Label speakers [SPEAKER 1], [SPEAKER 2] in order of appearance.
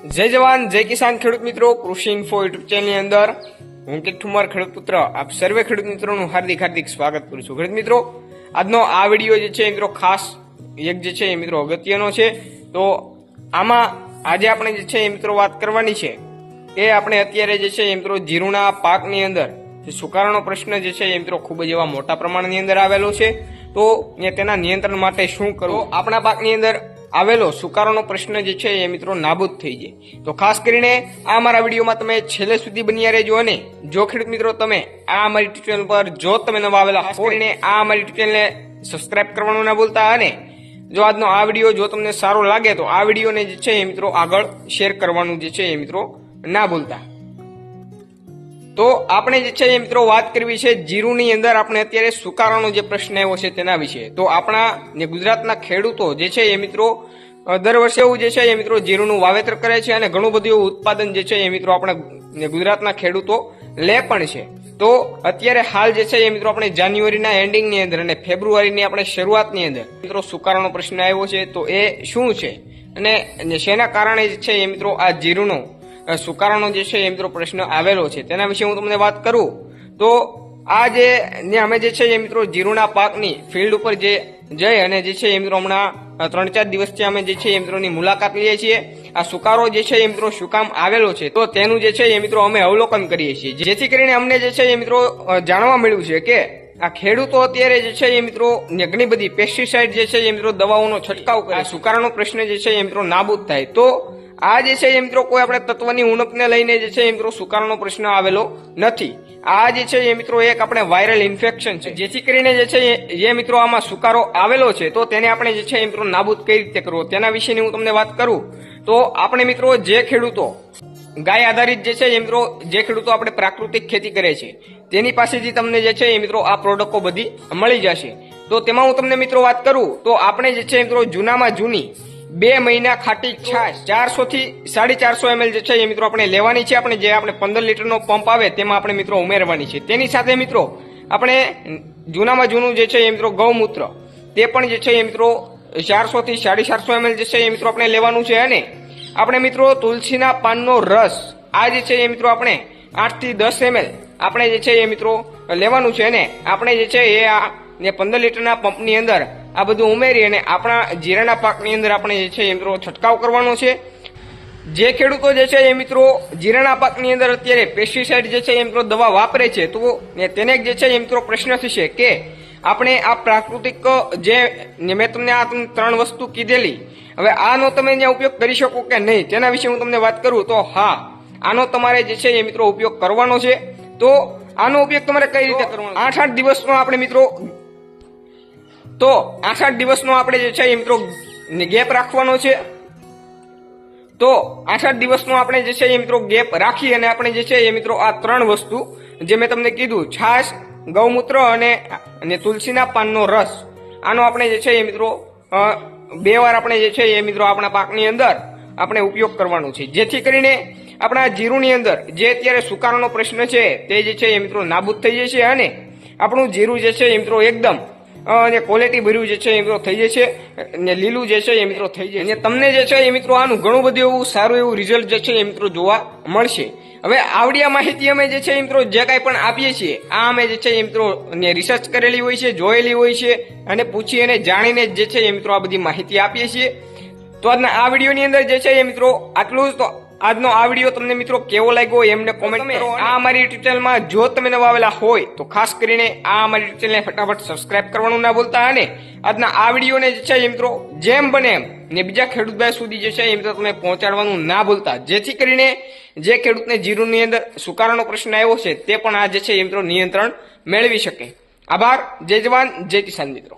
[SPEAKER 1] જય જવાન, જય કિસાન ખેડૂત મિત્રો. કૃષિ ઇન્ફો યુટ્યુબ ચેનલની અંદર હું કે ઠુમર, ખેડૂત પુત્ર, આપ સર્વે ખેડૂત મિત્રોનું હાર્દિક હાર્દિક સ્વાગત કરું છું. ખેડૂત મિત્રો, આજનો આ વીડિયો જે છે મિત્રો ખાસ એક જે છે એ મિત્રો અગત્યનો છે. તો આમાં આજે આપણે જે છે એ મિત્રો વાત કરવાની છે એ આપણે અત્યારે જે છે એ મિત્રો જીરુના પાકની અંદર જે સુકારણનો પ્રશ્ન જે છે એ મિત્રો ખૂબ જ એવા મોટા પ્રમાણની અંદર આવેલો છે. તો તેના નિયંત્રણ માટે શું કરવું? આપણા પાકની અંદર આવેલો સુકારોનો પ્રશ્ન જે છે એ મિત્રો નાબૂદ થઈ જાય. તો ખાસ કરીને આ મારા વિડીયોમાં તમે છેલ્લે સુધી બન્યા રહેજો અને જો ખેડૂત મિત્રો તમે આ અમારી ટ્યુટોરિયલ પર જો તમે નવા આવેલા ખાસ કરીને આ અમારી ટ્યુટોરિયલને સબસ્ક્રાઇબ કરવાનું ના ભૂલતા અને જો આજનો આ વીડિયો જો તમને સારો લાગે તો આ વિડીયોને જે છે એ મિત્રો આગળ શેર કરવાનું જે છે એ મિત્રો ના ભૂલતા. તો આપણે જે છે મિત્રો વાત કરવી છે જીરુની અંદર આપણે અત્યારે સુકારાનો જે પ્રશ્ન આવ્યો છે તેના વિશે. તો આપણા જે ગુજરાતના ખેડૂતો જે છે એ મિત્રો દર વર્ષે એવું જે છે એ મિત્રો જીરુનું વાવેતર કરે છે અને ઘણું બધું ઉત્પાદન જે છે એ મિત્રો આપણા ગુજરાતના ખેડૂતો લે પણ છે. તો અત્યારે હાલ જે છે એ મિત્રો આપણે જાન્યુઆરીના એન્ડિંગની અંદર અને ફેબ્રુઆરીની આપણે શરૂઆતની અંદર મિત્રો સુકારાનો પ્રશ્ન આવ્યો છે તો એ શું છે? અને શેના કારણે જે છે એ મિત્રો આ જીરુનો સુકારાનો જે છે એ મિત્રો પ્રશ્ન આવેલો છે તેના વિશે હું તમને વાત કરું તો આ જે ને અમે જે છે એ મિત્રો જીરુના પાકની ફિલ્ડ ઉપર જે જઈ અને જે છે એ મિત્રો હમણાં ત્રણ ચાર દિવસથી અમે જે છે એ મિત્રોની મુલાકાત લઈએ છીએ આ સુકારો જે છે એ મિત્રો શું કામ આવેલો છે તો તેનું જે છે એ મિત્રો અમે અવલોકન કરીએ છીએ જેથી કરીને અમને જે છે એ મિત્રો જાણવા મળ્યું છે કે આ ખેડૂતો અત્યારે જે છે એ મિત્રો ઘણી બધી પેસ્ટિસાઇડ જે છે એ મિત્રો દવાઓનો છંટકાવ કરે સુકારાનો પ્રશ્ન જે છે એ મિત્રો નાબૂદ થાય તો આ જે છે એ મિત્રો કોઈ આપણે તત્વની ઉણપને લઈને જે છે એ મિત્રો સુકારનો પ્રશ્ન આવેલો નથી. આ જે છે એ મિત્રો એક આપણે વાયરલ ઇન્ફેક્શન છે. જેથી કરીને જે છે એ- મિત્રો આમાં સુકારો આવેલો છે, તો તેને આપણે જે છે એ મિત્રો નાબૂદ કઈ રીતે કરવો? તેના વિશેની હું તમને વાત કરું. તો આપણે મિત્રો જે ખેડૂતો, ગાય આધારિત જે છે એ મિત્રો, જે ખેડૂતો આપણે પ્રાકૃતિક ખેતી કરે છે, તેની પાસેથી તમને જે છે એ મિત્રો આ પ્રોડક્ટો બધી મળી જશે. તો તેમાં હું તમને મિત્રો વાત કરું. તો આપણે જે છે મિત્રો જૂનામાં જૂની બે મહિના ખાટી છાશ ચારસો થી સાડી ચારસો એમએલ જે છે એ મિત્રો આપણે લેવાની છે. આપણે જે આપણે પંદર લીટરનો પંપ આવે તેમાં આપણે મિત્રો ઉમેરવાની છે. તેની સાથે મિત્રો આપણે જૂનામાં જૂનું જે છે એ મિત્રો ગૌમૂત્ર, તે પણ જે છે એ મિત્રો ચારસો થી સાડી ચારસો એમએલ જે છે એ મિત્રો આપણે લેવાનું છે. અને આપણે મિત્રો તુલસીના પાનનો રસ, આ જે છે એ મિત્રો આપણે આઠથી દસ એમએલ આપણે જે છે એ મિત્રો લેવાનું છે. અને આપણે જે છે એ આ ને પંદર લીટરના પંપની અંદર આ બધું ઉમેરી અને આપણા જીરાના પાકની અંદર આપણે જે છે એ મિત્રો છંટકાવ કરવાનો છે. જે ખેડૂતો જે છે એ મિત્રો જીરાના પાકની અંદર અત્યારે પેસ્ટિસાઇડ જે છે એ મિત્રો દવા વાપરે છે તો ને તેને જે છે એ મિત્રો પ્રશ્ન થશે કે આપણે આ પ્રાકૃતિક જે મેં તમને આ ત્રણ વસ્તુ કીધેલી હવે આનો તમે ત્યાં ઉપયોગ કરી શકો કે નહીં તેના વિશે હું તમને વાત કરું તો હા આનો તમારે જે છે એ મિત્રો ઉપયોગ કરવાનો છે. તો આનો ઉપયોગ તમારે કઈ રીતે કરવાનો આઠ આઠ દિવસનો આપણે મિત્રો તો આઠ આઠ દિવસનો આપણે જે છે એ મિત્રો ગેપ રાખવાનો છે. તો આઠ આઠ દિવસનો આપણે જે છે એ મિત્રો ગેપ રાખી અને આપણે જે છે એ મિત્રો આ ત્રણ વસ્તુ જે મેં તમને કીધું, છાશ, ગૌમૂત્ર અને અને તુલસીના પાનનો રસ. આનો આપણે જે છે એ મિત્રો બે વાર આપણે જે છે એ મિત્રો આપણા પાકની અંદર આપણે ઉપયોગ કરવાનો છે. જેથી કરીને આપણા જીરુની અંદર જે અત્યારે સુકારાનો પ્રશ્ન છે તે જે છે એ મિત્રો નાબૂદ થઈ જશે અને આપણું જીરું જે છે એ મિત્રો એકદમ અને ક્વોલિટી ભર્યું જે છે એ મિત્રો થઈ જશે ને લીલું જે છે એ મિત્રો થઈ જશે અને તમને જે છે એ મિત્રો આનું ઘણું બધું એવું સારું એવું રિઝલ્ટ જે છે એ મિત્રો જોવા મળશે. હવે આવડી માહિતી અમે જે છે એ મિત્રો જે કાંઈ પણ આપીએ છીએ, આ અમે જે છે એ મિત્રો ને રિસર્ચ કરેલી હોય છે, જોયેલી હોય છે, અને પૂછી અને જાણીને જે છે એ મિત્રો આ બધી માહિતી આપીએ છીએ. તો આજના આ વિડીયોની અંદર જે છે એ મિત્રો આટલું જ. તો આજનો આ વીડિયો તમને મિત્રો કેવો લાગ્યો એમને કોમેન્ટ કરો. આ અમારી યુટ્યુબ ચેનલમાં જો તમે નવા આવેલા હોય તો ખાસ કરીને આ અમારી યુટ્યુબ ચેનલને ફટાફટ સબસ્ક્રાઇબ કરવાનું ના ભૂલતા અને આજના આ વિડીયોને જે છે મિત્રો જેમ બને એમ ને બીજા ખેડૂત ભાઈ સુધી જે છે એ મિત્રો તમે પહોંચાડવાનું ના ભૂલતા. જેથી કરીને જે ખેડૂતને જીરુની અંદર સુકારાનો પ્રશ્ન આવ્યો છે તે પણ આ જે છે એ મિત્રો નિયંત્રણ મેળવી શકે. આભાર. જય જવાન. જય કિસાન મિત્રો.